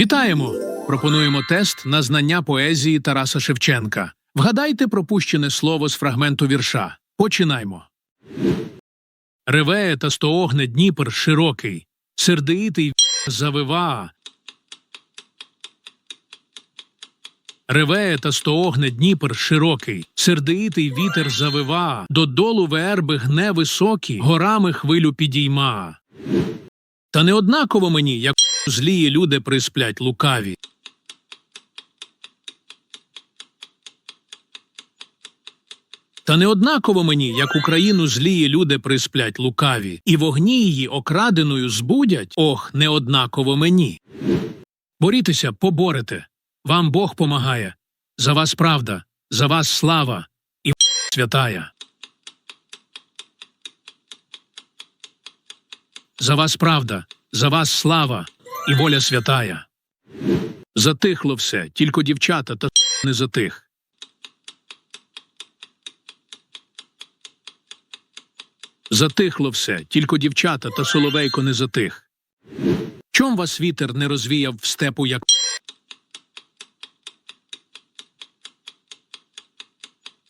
Вітаємо! Пропонуємо тест на знання поезії Тараса Шевченка. Вгадайте пропущене слово з фрагменту вірша. Починаймо. Ревеє та стоогне Дніпр широкий, сердитий завива. Ревеє та стоогне Дніпр широкий, сердитий вітер завива, додолу верби гне високі, горами хвилю підійма. Та не однаково мені, як злії люди присплять лукаві. Та не однаково мені, як Україну злії люди присплять лукаві, і вогні її окраденою збудять, ох, не однаково мені. Борітеся, поборете. Вам Бог помагає. За вас правда, за вас слава і святая. За вас правда, за вас слава і воля святая. Затихло все, тільки дівчата та не затих. Затихло все, тільки дівчата та соловейко не затих. Чом вас вітер не розвіяв в степу, як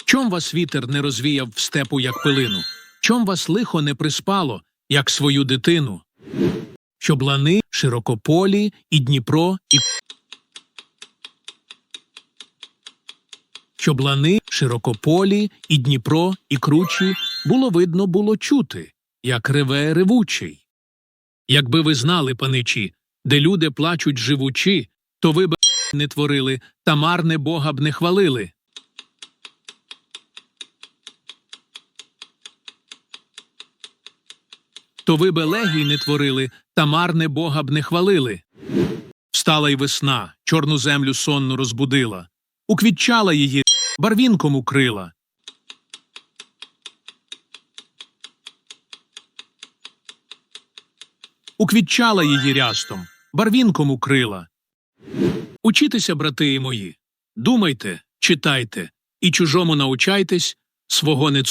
Чом вас вітер не розвіяв в степу, як пилину? Чом вас лихо не приспало, як свою дитину? Щоб лани, широкополі, і Дніпро, і Щоб лани, широкополі, і Дніпро, і кручі було видно було чути, як реве ревучий. Якби ви знали, паничі, де люди плачуть живучи, то ви б не творили, та марне Бога б не хвалили. То ви б елегій не творили, та марне Бога б не хвалили. Встала й весна, чорну землю сонну розбудила, уквітчала її, барвінком укрила. Уквітчала її рястом, барвінком укрила. Учітеся, брати мої, думайте, читайте, і чужому научайтесь, свого не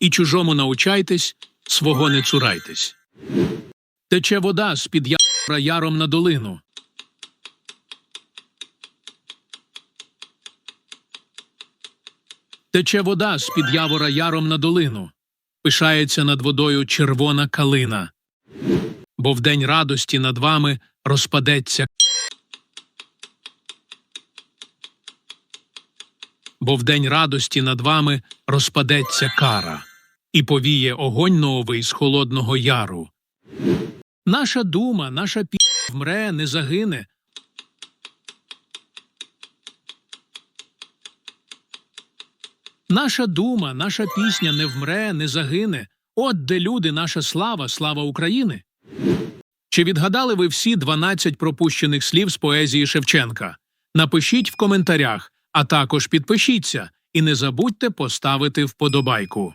і чужому научайтесь, свого не цурайтесь. Тече вода з-під яра яром на долину. Тече вода з-під явора яром на долину. Пишається над водою червона калина. Бо в день радості над вами розпадеться. Бо в день радості над вами розпадеться кара і повіє огонь новий з холодного яру. Наша дума, наша пі вмре, не загине. Наша дума, наша пісня не вмре, не загине. От де люди, наша слава, слава України. Чи відгадали ви всі 12 пропущених слів з поезії Шевченка? Напишіть в коментарях, а також підпишіться і не забудьте поставити вподобайку.